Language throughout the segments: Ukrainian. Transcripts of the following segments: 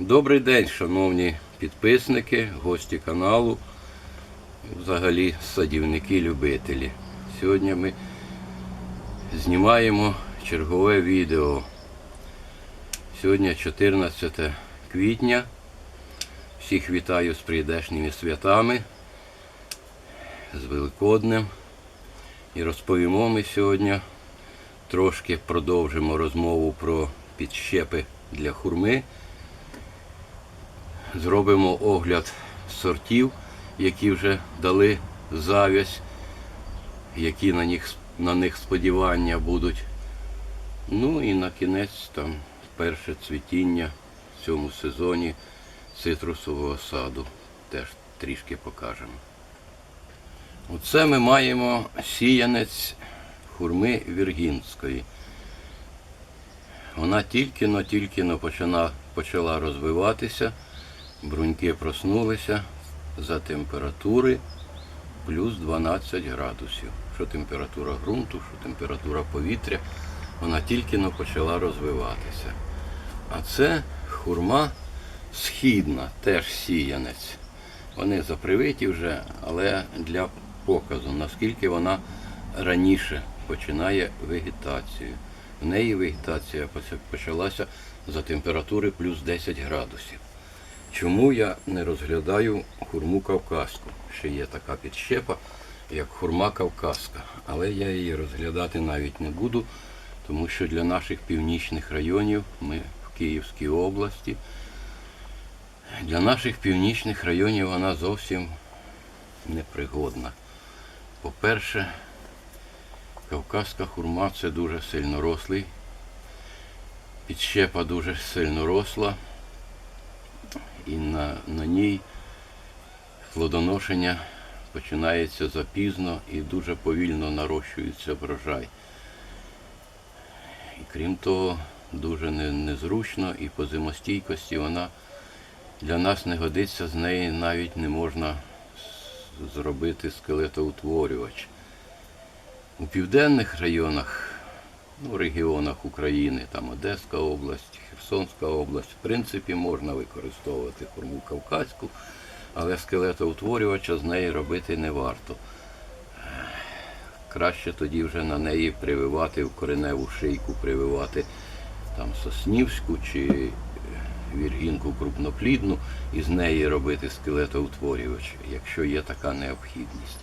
Добрий день, шановні підписники, гості каналу, взагалі садівники-любителі. Сьогодні ми знімаємо чергове відео. Сьогодні 14 квітня. Всіх вітаю з прийдешніми святами, з Великоднем. І розповімо ми сьогодні, трошки продовжимо розмову про підщепи для хурми. Зробимо огляд сортів, які вже дали завязь, які на них, на них сподівання будуть. Ну і на кінець там перше цвітіння в цьому сезоні цитрусового саду. Теж трішки покажемо. Оце ми маємо сіянець хурми віргінської. Вона тільки-но, тільки-но почала, розвиватися. Бруньки проснулися за температури плюс 12 градусів. Що температура ґрунту, що температура повітря, вона тільки но почала розвиватися. А це хурма східна, теж сіянець. Вони запривиті вже, але для показу, наскільки вона раніше починає вегетацію. В неї вегетація почалася за температури плюс 10 градусів. Чому я не розглядаю хурму кавказьку? Ще є така підщепа, як хурма кавказька. Але я її розглядати навіть не буду, тому що для наших північних районів ми в Київській області. Для наших північних районів вона зовсім непригодна. По-перше, кавказька хурма це дуже сильнорослий. Підщепа дуже сильно росла і на, на ній плодоношення починається запізно і дуже повільно нарощується врожай. І крім того, дуже незручно і по зимостійкості вона для нас не годиться, з неї навіть не можна зробити скелетоутворювач. У південних районах, ну, регіонах України, там Одеська область, Херсонська область, в принципі, можна використовувати хурму кавказьку, але скелетоутворювача з неї робити не варто. Краще тоді вже на неї прививати в кореневу шийку, прививати там соснівську чи е, віргінку крупноплідну і з неї робити скелетоутворювач, якщо є така необхідність.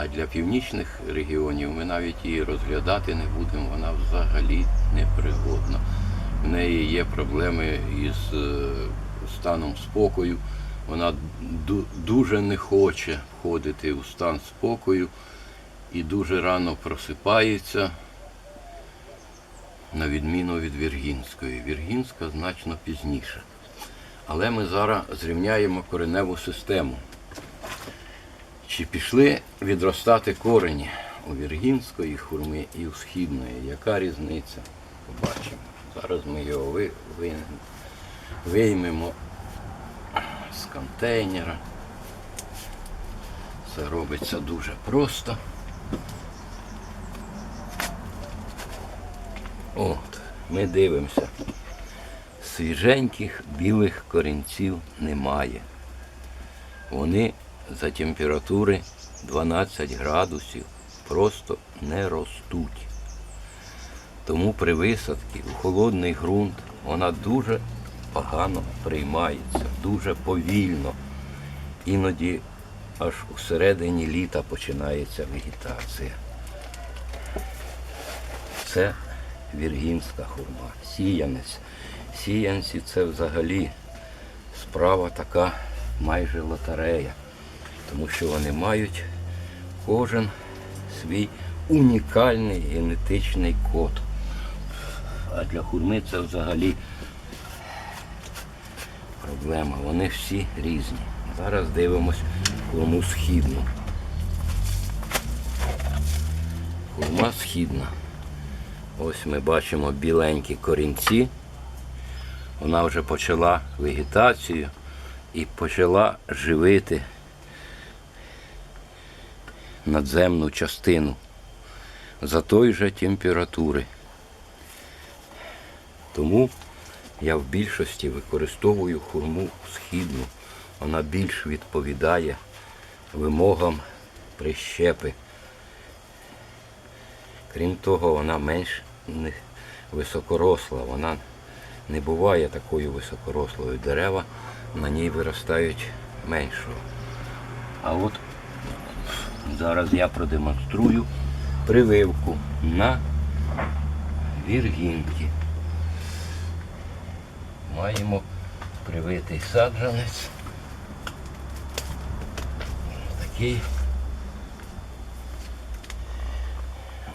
А для північних регіонів ми навіть її розглядати не будемо, вона взагалі непригодна. В неї є проблеми із е, станом спокою. Вона дуже не хоче входити у стан спокою і дуже рано просипається, на відміну від Віргінської. Віргінська значно пізніше. Але ми зараз зрівняємо кореневу систему. Чи пішли відростати корені у Віргінської хурми і у східної? Яка різниця? Побачимо. Зараз ми його ви, ви, виймемо з контейнера. Це робиться дуже просто. От, ми дивимося. Свіженьких білих корінців немає. Вони за температури 12 градусів просто не ростуть. Тому при висадці у холодний ґрунт вона дуже погано приймається, дуже повільно. Іноді аж у середині літа починається вегетація. Це віргінська хурма, сіянець. Сіянці це взагалі справа така майже лотерея, тому що вони мають кожен свій унікальний генетичний код. А для хурми це взагалі проблема. Вони всі різні. Зараз дивимось хурму східну. Хурма східна. Ось ми бачимо біленькі корінці. Вона вже почала вегетацію і почала живити надземну частину за той же температури. Тому Я в більшості використовую хурму східну. Вона більш відповідає вимогам прищепи. Крім того, вона менш високоросла. Вона не буває такою високорослою. Дерева на ній виростають меншого. А от зараз я продемонструю прививку на віргінки. Маємо привитий саджанець. Такий.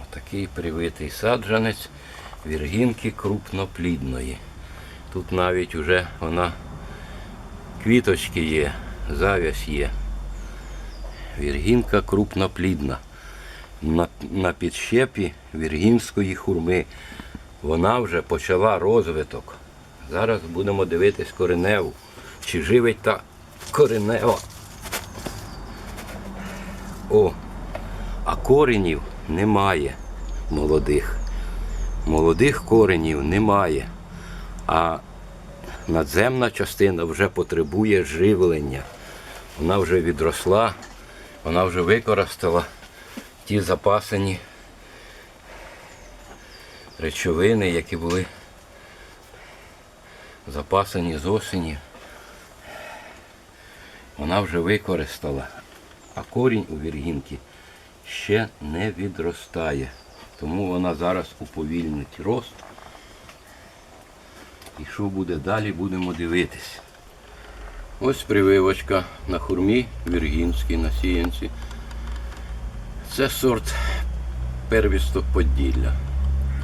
Такий привитий саджанець віргінки крупноплідної. Тут навіть вже вона квіточки є, зав'язь є. Віргінка крупноплідна. На, на підщепі віргінської хурми. Вона вже почала розвиток. Зараз будемо дивитись кореневу. Чи живить та коренева. О, а коренів немає молодих. Молодих коренів немає. А надземна частина вже потребує живлення. Вона вже відросла, вона вже використала ті запасені речовини, які були запасені з осені. Вона вже використала, а корінь у віргінки ще не відростає. Тому вона зараз уповільнить рост. І що буде далі, будемо дивитись. Ось прививочка на хурмі віргінській на сіянці. Це сорт первісток Поділля.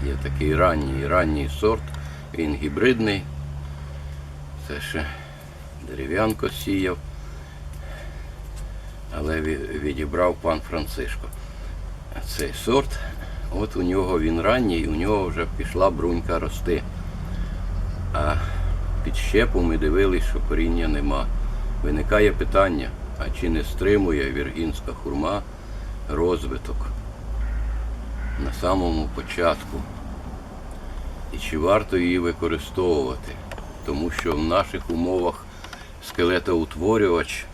Є такий ранній, ранній сорт, він гібридний. Це ще дерев'янко сіяв, але відібрав пан Францишко. Цей сорт, от у нього він ранній, у нього вже пішла брунька рости. Під щепу ми дивились, що коріння нема. Виникає питання, а чи не стримує віргінська хурма розвиток на самому початку? І чи варто її використовувати? Тому що в наших умовах скелетоутворювач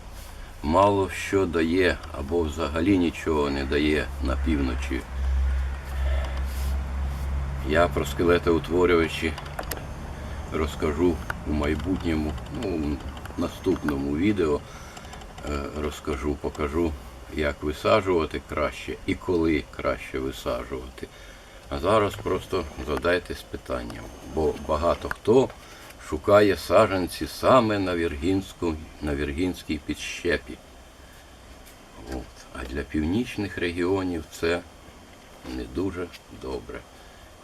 мало що дає або взагалі нічого не дає на півночі. Я про скелетоутворювачі розкажу у майбутньому, ну, в наступному відео е, розкажу, покажу, як висаджувати краще і коли краще висаджувати. А зараз просто задайтесь питанням, бо багато хто шукає саджанці саме на Віргінську, на Віргінській підщепі. От. А для північних регіонів це не дуже добре.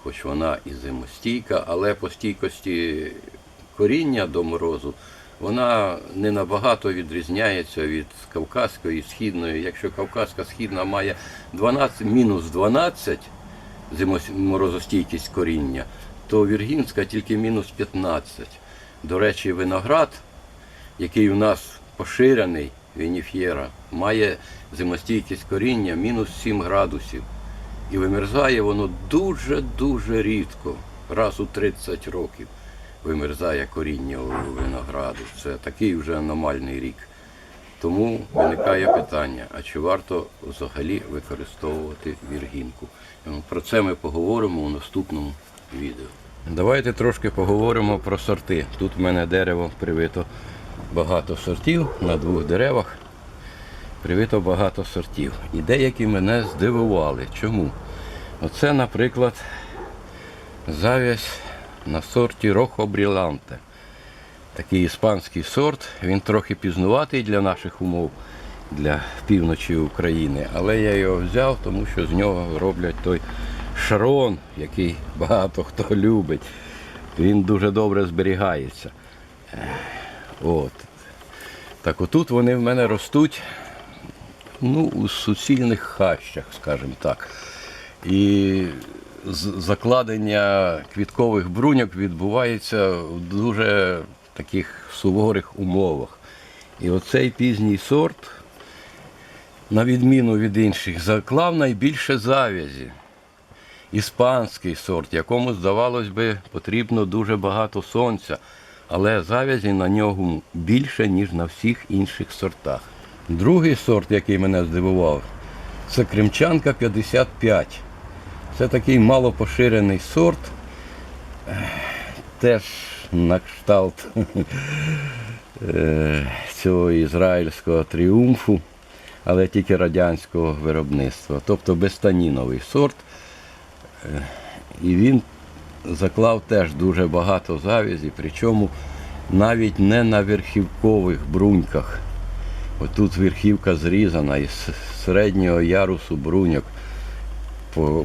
Хоч вона і зимостійка, але по стійкості коріння до морозу вона не набагато відрізняється від кавказької східної. Якщо кавказька східна має 12, мінус 12 зимос- морозостійкість коріння, то віргінська тільки мінус 15. До речі, виноград, який у нас поширений, вініфєра, має зимостійкість коріння мінус 7 градусів. І вимерзає воно дуже-дуже рідко, раз у 30 років вимерзає коріння винограду. Це такий вже аномальний рік. Тому виникає питання, а чи варто взагалі використовувати віргінку? Про це ми поговоримо у наступному відео. Давайте трошки поговоримо про сорти. Тут в мене дерево привито багато сортів на двох деревах. Привито багато сортів. І деякі мене здивували. Чому? Оце, наприклад, завязь на сорті Рохо Бріланте. Такий іспанський сорт, він трохи пізнуватий для наших умов, для півночі України. Але я його взяв, тому що з нього роблять той шарон, який багато хто любить. Він дуже добре зберігається. Е, От. Так отут вони в мене ростуть ну, у суцільних хащах, скажімо так. І закладення квіткових бруньок відбувається в дуже таких суворих умовах. І оцей пізній сорт, на відміну від інших, заклав найбільше завязі. іспанський сорт, якому, здавалось би, потрібно дуже багато сонця, але завязі на ньому більше, ніж на всіх інших сортах. Другий сорт, який мене здивував, це Кримчанка 55. Це такий малопоширений сорт, теж на кшталт е, цього ізраїльського тріумфу, але тільки радянського виробництва. Тобто безтаніновий сорт. Е, І він заклав теж дуже багато завязі, причому навіть не на верхівкових бруньках. Отут верхівка зрізана із середнього ярусу бруньок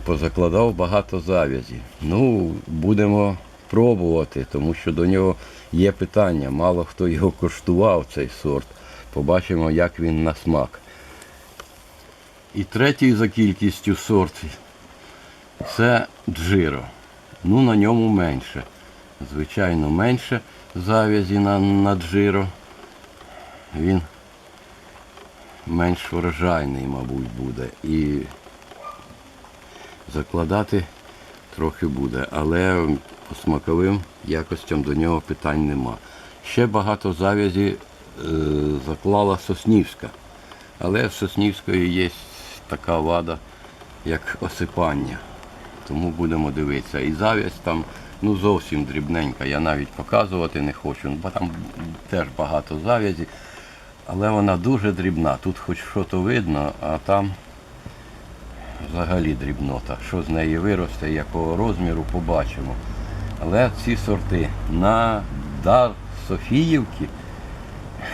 позакладав багато завязі. Ну, будемо пробувати, тому що до нього є питання. Мало хто його коштував, цей сорт. Побачимо, як він на смак. І третій за кількістю сорт це джиро. Ну, на ньому менше. Звичайно, менше завязі на, на джиро. Він менш врожайний, мабуть, буде. І закладати трохи буде, але по смаковим якостям до нього питань нема. Ще багато завязі е, заклала Соснівська. Але в Соснівської є така вада, як осипання. Тому будемо дивитися. І завязь там ну, зовсім дрібненька. Я навіть показувати не хочу, бо там теж багато завязі. Але вона дуже дрібна. Тут хоч щось видно, а там взагалі дрібнота. Що з неї виросте, якого розміру, побачимо. Але ці сорти на дар Софіївки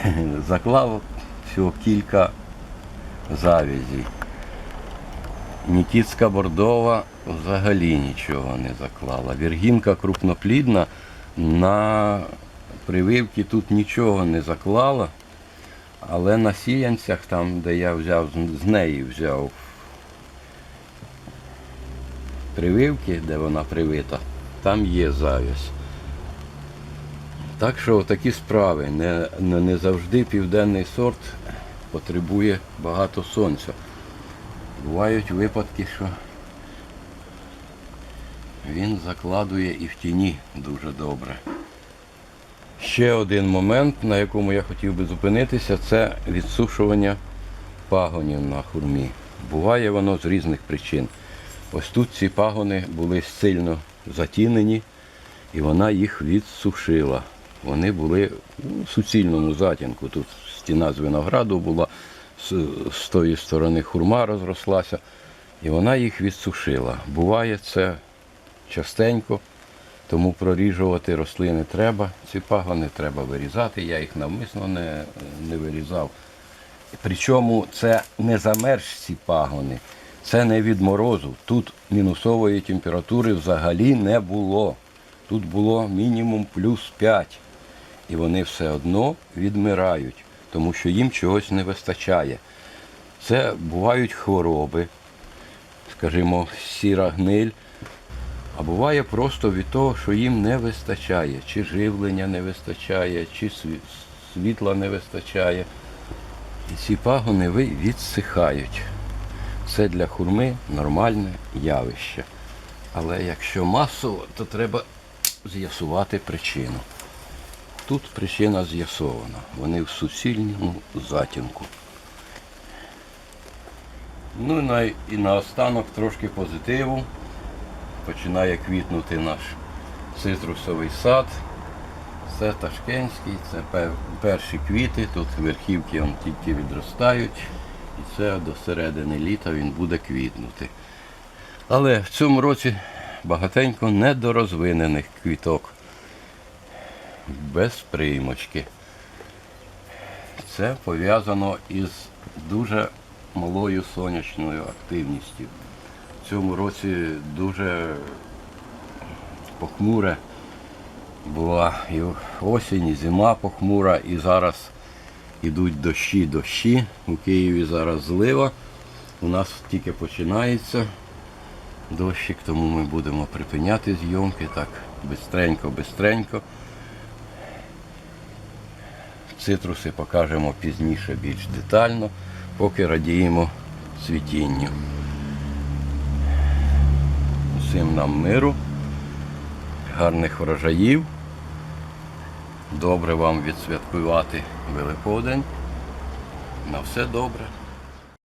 заклав всього кілька завязей. Нікітська бордова взагалі нічого не заклала. Віргінка крупноплідна на прививки тут нічого не заклала, але на сіянцях, там, де я взяв, з- неї взяв прививки, де вона привита, там є зав'язь. Так що такі справи. Не, не, не завжди південний сорт потребує багато сонця. Бувають випадки, що він закладує і в тіні дуже добре. Ще один момент, на якому я хотів би зупинитися, це відсушування пагонів на хурмі. Буває воно з різних причин. Ось тут ці пагони були сильно затінені, і вона їх відсушила. Вони були у суцільному затінку. Тут стіна з винограду була, з, тої сторони хурма розрослася, і вона їх відсушила. Буває це частенько, тому проріжувати рослини треба. Ці пагони треба вирізати. Я їх навмисно не, не вирізав. Причому це не замерзці пагони, це не від морозу. Тут мінусової температури взагалі не було. Тут було мінімум плюс 5. І вони все одно відмирають, тому що їм чогось не вистачає. Це бувають хвороби, скажімо, сіра гниль, а буває просто від того, що їм не вистачає, чи живлення не вистачає, чи світла не вистачає. І ці пагони відсихають. Це для хурми нормальне явище. Але якщо масово, то треба з'ясувати причину. Тут причина з'ясована. Вони в суцільному затінку. Ну і на, і наостанок трошки позитиву. Починає квітнути наш цитрусовий сад. Це ташкентський, це перші квіти, тут верхівки он тільки відростають. І це до середини літа він буде квітнути. Але в цьому році багатенько недорозвинених квіток. Без приймочки. Це пов'язано із дуже малою сонячною активністю. В цьому році дуже похмуре була і осінь, і зима похмура, і зараз ідуть дощі, дощі. У Києві зараз злива. У нас тільки починається дощик, тому ми будемо припиняти зйомки так бистренько, бистренько. Цитруси покажемо пізніше більш детально, поки радіємо цвітінню. Всім нам миру, гарних врожаїв. Добре вам відсвяткувати Великодень. На все добре.